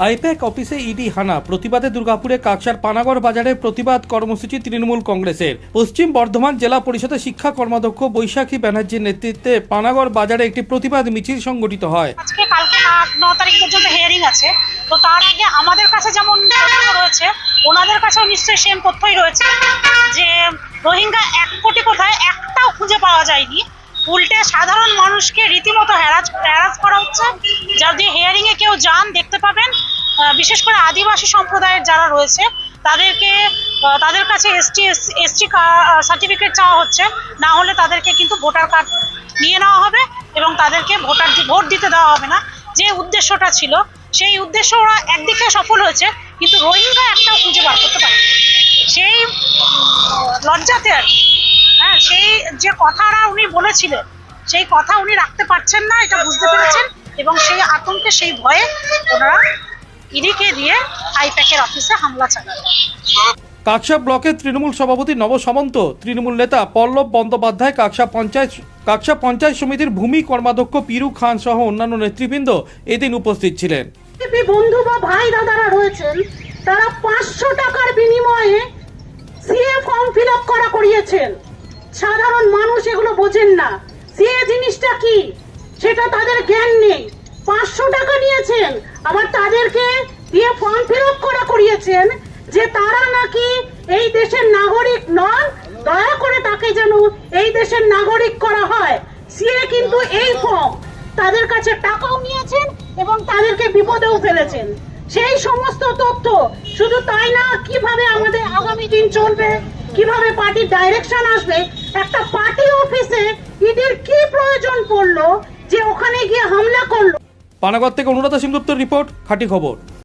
I-PAC অফিসে ED হানা। প্রতিবাদে দুর্গাপুরে কাকসার পানাগড় বাজারে প্রতিবাদ কর্মসূচি তৃণমূল কংগ্রেসের। পশ্চিম বর্ধমান জেলা পরিষদের শিক্ষা কর্মাধ্যক্ষ বৈশাখী ব্যানার্জির নেতৃত্বে পানাগড় বাজারে একটি প্রতিবাদ মিছিল সংগঠিত হয়। আজকে কালকে না- তারিখ পর্যন্ত হিয়ারিং আছে। তো তার আগে আমাদের কাছে যেমন রয়েছে, ওনাদের কাছেও নিশ্চয়ই সেম তথ্যই রয়েছে যে, রোহিঙ্গা এক কোটি কোথায় একটাও খুঁজে পাওয়া যায়নি। উল্টে সাধারণ মানুষকে রীতিমতো হ্যারাস হ্যারাস করা হচ্ছে। যদি হিয়ারিং এ কেউ যান, দেখতে পাবেন বিশেষ করে আদিবাসী সম্প্রদায়ের যারা রয়েছে, তাদেরকে তাদের কাছে এসটি এসটি সার্টিফিকেট চাওয়া হচ্ছে। না হলে তাদেরকে কিন্তু ভোটার কার্ড নিয়ে নেওয়া হবে এবং তাদেরকে ভোটার ভোট দিতে দেওয়া হবে না। যে উদ্দেশ্যটা ছিল, সেই উদ্দেশ্য ওরা একদিকে সফল হয়েছে, কিন্তু রোহিঙ্গা একটাও খুঁজে বার করতে পারে সেই লজ্জাতে আর হ্যাঁ সেই যে কথাটা উনি বলেছিলেন, সেই কথা উনি রাখতে পারছেন না, এটা বুঝতে পেরেছেন এবং সেই আতঙ্কে, সেই ভয়ে ওনারা ইডিকে দিয়ে আইপ্যাকের অফিসে হামলা চালান কাকসা ব্লকের তৃণমূল সভাপতি নব সামন্ত তৃণমূল নেতা পল্লব বন্দ্যোপাধ্যায় কাকসা পঞ্চায়েত কাকসা পঞ্চায়েত সমিতির ভূমি কর্মাধ্যক্ষ পিরু খান সহ অন্যান্য নেতৃবৃন্দ এদিন উপস্থিত ছিলেন। বন্ধু বা ভাই দাদারা রয়েছেন তারা পাঁচশো টাকার বিনিময়ে সিএ ফর্ম ফিল আপ করা করিয়েছেন। সাধারণ মানুষ এগুলো বোঝেন না। সিএ জিনিসটা কি? সেটা তাদের জ্ঞান নেই। পাঁচশো টাকা নিয়েছেন। আবার তাদেরকে দিয়ে ফর্ম ফিল করা করিয়েছেন যে তারা নাকি এই দেশের নাগরিক নন, দয়া করে তাকে যেন এই দেশের নাগরিক করা হয়। সিএ কিন্তু এই ফর্ম তাদের কাছে টাকাও নিয়েছেন এবং তাদেরকে বিপদেও ফেলেছেন। সেই সমস্ত তথ্য শুধু তাই না, কীভাবে আমাদের আগামী দিন চলবে, কীভাবে পার্টির ডাইরেকশন আসবে, একটা পার্টি অফিসে ইডির কি প্রয়োজন পড়ল, যে ওখানে গিয়ে হামলা পানাগড় থেকে অনুরাধা সিংগুপ্তর রিপোর্ট খাঁটি খবর।